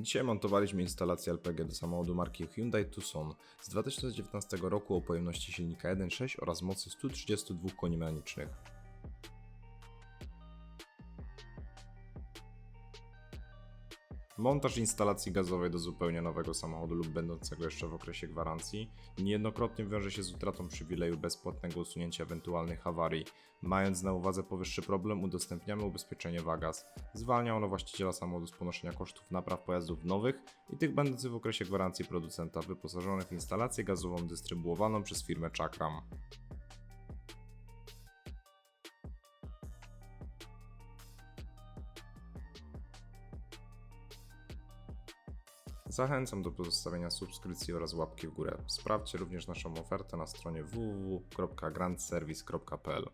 Dzisiaj montowaliśmy instalację LPG do samochodu marki Hyundai Tucson z 2019 roku o pojemności silnika 1.6 oraz mocy 132 koni mechanicznych. Montaż instalacji gazowej do zupełnie nowego samochodu lub będącego jeszcze w okresie gwarancji niejednokrotnie wiąże się z utratą przywileju bezpłatnego usunięcia ewentualnych awarii. Mając na uwadze powyższy problem, udostępniamy ubezpieczenie Wagas. Zwalnia ono właściciela samochodu z ponoszenia kosztów napraw pojazdów nowych i tych będących w okresie gwarancji producenta wyposażonych w instalację gazową dystrybuowaną przez firmę Chakram. Zachęcam do pozostawienia subskrypcji oraz łapki w górę. Sprawdźcie również naszą ofertę na stronie www.grandservice.pl.